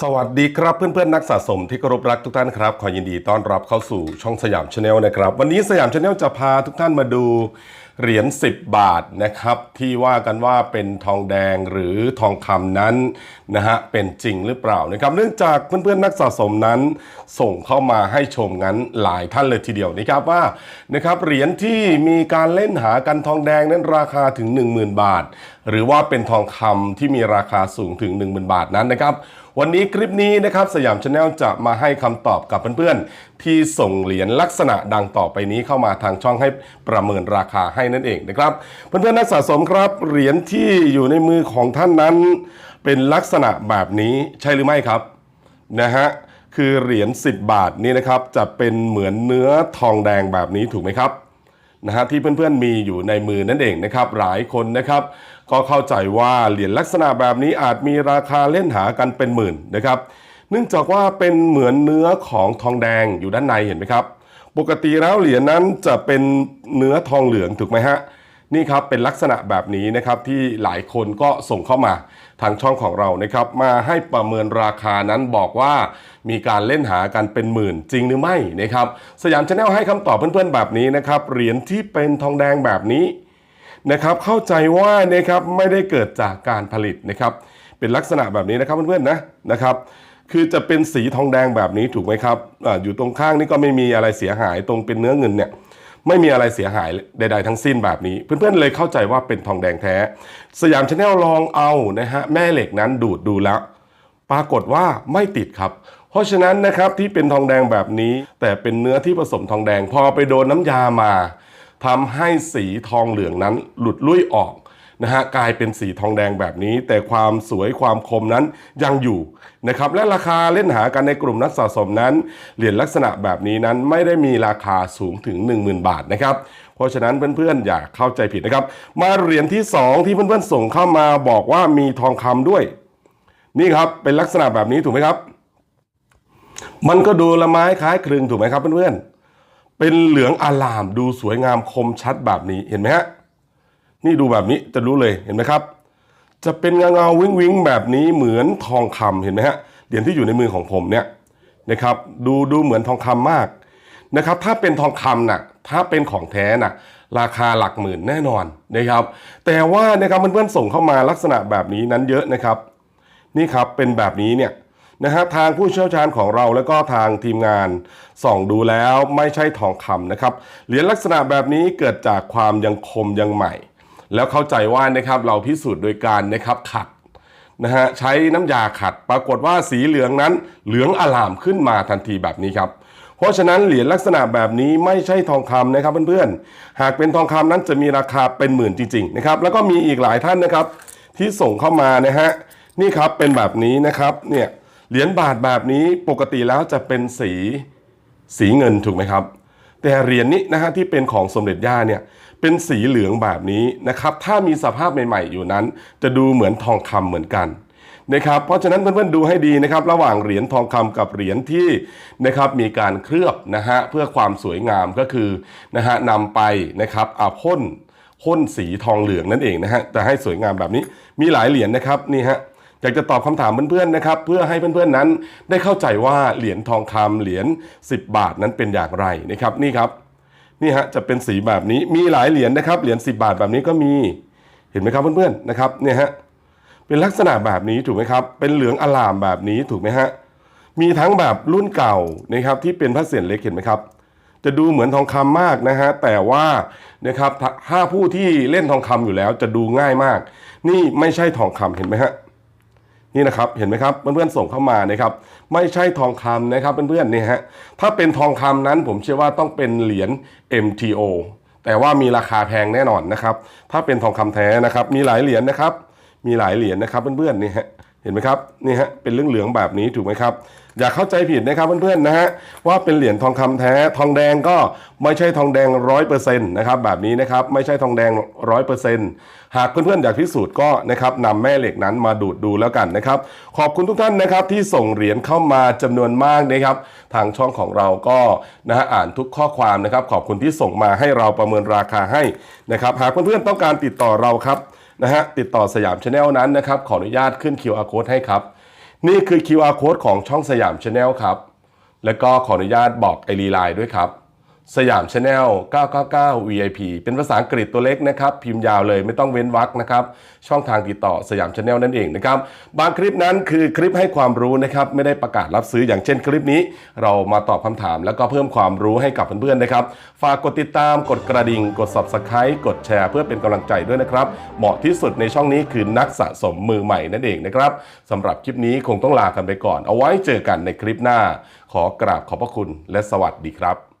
สวัสดีครับเพื่อนๆนักสะสมที่เคารพรักทุกท่านครับ ขอยินดีต้อนรับเข้าสู่ช่องสยามชาแนลนะครับ วันนี้สยามชาแนลจะพาทุกท่านมาดู เหรียญ10 บาทนะครับที่ว่ากันว่าเป็นทองแดงหรือทองคำนั้นนะฮะเป็นจริงหรือเปล่านะครับเนื่องจากเพื่อนๆนักสะสมนั้น ส่งเข้ามาให้ชมงั้นหลายท่านเลยทีเดียวนะครับว่านะครับเหรียญที่มีการเล่นหากันทองแดงนั้นราคาถึง 10,000 บาท หรือว่าเป็นทองคำที่มีราคาสูงถึง 10,000 บาทนั้นนะครับวันนี้คลิปนี้นะครับสยามชาแนลจะมาให้คำตอบกับเพื่อนๆที่ส่งเหรียญลักษณะดังต่อไปนี้เข้ามาทางช่องให้ประเมินราคาให้นั่นเองนะครับ เพื่อนๆนักสะสมครับเหรียญที่อยู่ในมือของท่านนั้นเป็นลักษณะแบบนี้ใช่หรือไม่ครับนะฮะคือเหรียญ10 บาทนี้นะครับจะเป็นเหมือนเนื้อทองแดงแบบนี้ถูกไหมครับนะฮะที่เพื่อนๆมีอยู่ในมือนั่นเองนะครับหลายคนนะครับ ก็เข้าใจว่าเหรียญลักษณะแบบนี้อาจมีราคาเล่นหากันเป็นหมื่นนะครับ เนื่องจากว่าเป็นเหมือนเนื้อของทองแดงอยู่ด้านในเห็นไหมครับ ปกติแล้วเหรียญนั้นจะเป็นเนื้อทองเหลืองถูกไหมฮะนี่ครับเป็นลักษณะแบบนี้นะครับที่หลายคนก็ส่งเข้ามาทางช่องของเรานะครับมาให้ประเมินราคานั้นบอกว่ามีการเล่นหากันเป็นหมื่นจริงหรือไม่นะครับสยามชาแนลให้คำตอบเพื่อนๆแบบนี้นะครับเหรียญที่เป็นทองแดงแบบนี้นะครับเข้าใจว่านะครับไม่ได้เกิดจากการผลิตนะครับเป็นลักษณะแบบนี้นะครับเพื่อนๆนะนะครับ คือจะเป็นสีทองแดงแบบนี้ถูกไหมครับออยู่ตรงข้างนี่ก็ไม่มีอะไรเสียหายตรงเป็นเนื้อเงินเนี่ยไม่มีอะไรเสียหายใดๆทั้งสิ้นแบบนี้ เพื่อนๆเลยเข้าใจว่าเป็นทองแดงแท้ สยามชาแนลลองเอานะฮะแม่เหล็กนั้นดูดดูแล้ว ปรากฏว่าไม่ติดครับ เพราะฉะนั้นนะครับที่เป็นทองแดงแบบนี้ แต่เป็นเนื้อที่ผสมทองแดง พอไปโดนน้ำยามาทำให้สีทองเหลืองนั้นหลุดลุ่ยออก นะฮะกลายเป็นสีทองแดงแบบนี้ แต่ความสวยความคมนั้นยังอยู่นะครับและราคาเล่นหากันในกลุ่มนักสะสมนั้นเหรียญลักษณะแบบนี้นั้นไม่ได้มีราคาสูงถึง 10,000 บาทนะครับเพราะฉะนั้นเพื่อนๆอย่าเข้าใจผิดนะครับ มาเหรียญที่ 2 ที่เพื่อนๆส่งเข้ามาบอกว่ามีทองคำด้วย นี่ครับเป็นลักษณะแบบนี้ถูกไหมครับ มันก็ดูละไม้คล้ายคลึงถูกไหมครับเพื่อนๆเป็นเหลืองอลามดูสวยงามคมชัดแบบนี้เห็นไหมฮะ นี่ดูแบบนี้จะรู้เลยเห็นไหมครับ จะเป็นเงาเงาวิ้งวิ้งแบบนี้เหมือนทองคำเห็นไหมฮะเหรียญที่อยู่ในมือของผมเนี่ยนะครับดูดูเหมือนทองคำมากนะครับถ้าเป็นทองคำน่ะถ้าเป็นของแท้น่ะราคาหลักหมื่นแน่นอนนะครับ แต่ว่านะครับเพื่อนๆส่งเข้ามาลักษณะแบบนี้นั้นเยอะนะครับ นี่ครับเป็นแบบนี้เนี่ยนะฮะทางผู้เชี่ยวชาญของเราแล้วก็ทางทีมงานส่องดูแล้วไม่ใช่ทองคำนะครับเหรียญลักษณะแบบนี้เกิดจากความยังคมยังใหม่ แล้วเข้าใจว่านะครับเราพิสูจน์โดยการนะครับขัดนะฮะใช้น้ำยาขัดปรากฏว่าสีเหลืองนั้นเหลืองอลามขึ้นมาทันทีแบบนี้ครับ เพราะฉะนั้นเหรียญลักษณะแบบนี้ไม่ใช่ทองคำนะครับเพื่อนๆ หากเป็นทองคำนั้นจะมีราคาเป็นหมื่นจริงๆนะครับแล้วก็มีอีกหลายท่านนะครับ ที่ส่งเข้ามานะฮะนี่ครับเป็นแบบนี้นะครับเนี่ยเหรียญบาทแบบนี้ปกติแล้วจะเป็นสีสีเงินถูกไหมครับ แต่เหรียญนี้นะฮะที่เป็นของสมเด็จย่าเนี่ย เป็นสีเหลืองแบบนี้นะครับ ถ้ามีสภาพใหม่ ๆ อยู่นั้น จะดูเหมือนทองคำเหมือนกันนะครับ เพราะฉะนั้นเพื่อนๆดูให้ดีนะครับ ระหว่างเหรียญทองคำกับเหรียญที่นะครับมีการเคลือบนะฮะเพื่อความสวยงามก็คือนะฮะนำไปนะครับอาพ่นพ่นสีทองเหลืองนั่นเองนะฮะแต่ให้สวยงามแบบนี้มีหลายเหรียญนะครับนี่ฮะอยากจะตอบคำถามเพื่อนๆนะครับเพื่อให้เพื่อนๆนั้นได้เข้าใจว่าเหรียญทองคำเหรียญ10 บาทนั้นเป็นอย่างไรนะครับนี่ครับ นี่ฮะจะเป็นสีแบบนี้มีหลายเหรียญนะครับเหรียญ10 บาทแบบนี้ก็มีเห็นไหมครับเพื่อนๆนะครับเนี่ยฮะเป็นลักษณะแบบนี้ถูกไหมครับ เป็นเหลืองอลามแบบนี้ถูกไหมฮะมีทั้งแบบรุ่นเก่านะครับที่เป็นพระเศียรเล็กเห็นไหมครับ จะดูเหมือนทองคำมากนะฮะแต่ว่านะครับถ้าถ้าผู้ที่เล่นทองคำอยู่แล้วจะดูง่ายมาก นี่ไม่ใช่ทองคำเห็นไหมฮะ นี่นะครับเห็นไหมครับเพื่อนๆส่งเข้ามานะครับไม่ใช่ทองคำนะครับเพื่อนๆนี่ฮะถ้าเป็นทองคำนั้นผมเชื่อว่าต้องเป็นเหรียญ MTO แต่ว่ามีราคาแพงแน่นอนนะครับ ถ้าเป็นทองคำแท้นะครับ มีหลายเหรียญนะครับ มีหลายเหรียญนะครับเพื่อนๆนี่ฮะ เห็นไหมครับนี่ฮะเป็นเรื่องเหลืองแบบนี้ถูกไหมครับ อย่าเข้าใจผิดนะครับเพื่อนๆนะฮะว่าเป็นเหรียญทองคำแท้ทองแดงก็ไม่ใช่ทองแดงร้อยเปอร์เซ็นต์นะครับแบบนี้นะครับไม่ใช่ทองแดงร้อยเปอร์เซ็นต์หากเพื่อนๆอยากพิสูจน์ก็นะครับนำแม่เหล็กนั้นมาดูดดูแล้วกันนะครับ ขอบคุณทุกท่านนะครับที่ส่งเหรียญเข้ามาจำนวนมากนะครับทางช่องของเราก็นะฮะอ่านทุกข้อความนะครับ ขอบคุณที่ส่งมาให้เราประเมินราคาให้นะครับหากเพื่อนๆต้องการติดต่อเราครับ นะฮะติดต่อสยามชาแนลนั้นนะครับขออนุญาตขึ้น QR code ให้ครับ นี่คือ QR code ของช่องสยามชาแนลครับ แล้วก็ขออนุญาตบอกไอรีไลน์ด้วยครับ สยามชาแนล999 VIP เป็นภาษาอังกฤษตัวเล็กนะครับ พิมพ์ยาวเลยไม่ต้องเว้นวรรคนะครับ ช่องทางติดต่อสยามชาแนลนั่นเองนะครับ บางคลิปนั้นคือคลิปให้ความรู้นะครับ ไม่ได้ประกาศรับซื้ออย่างเช่นคลิปนี้ เรามาตอบคำถามแล้วก็เพิ่มความรู้ให้กับเพื่อนๆนะครับ ฝากกดติดตามกดกระดิ่ง กด subscribe กดแชร์เพื่อเป็นกำลังใจด้วยนะครับ เหมาะที่สุดในช่องนี้คือนักสะสมมือใหม่นั่นเองนะครับสำหรับคลิปนี้คงต้องลากันไปก่อน เอาไว้เจอกันในคลิปหน้า ขอกราบขอบพระคุณและสวัสดีครับ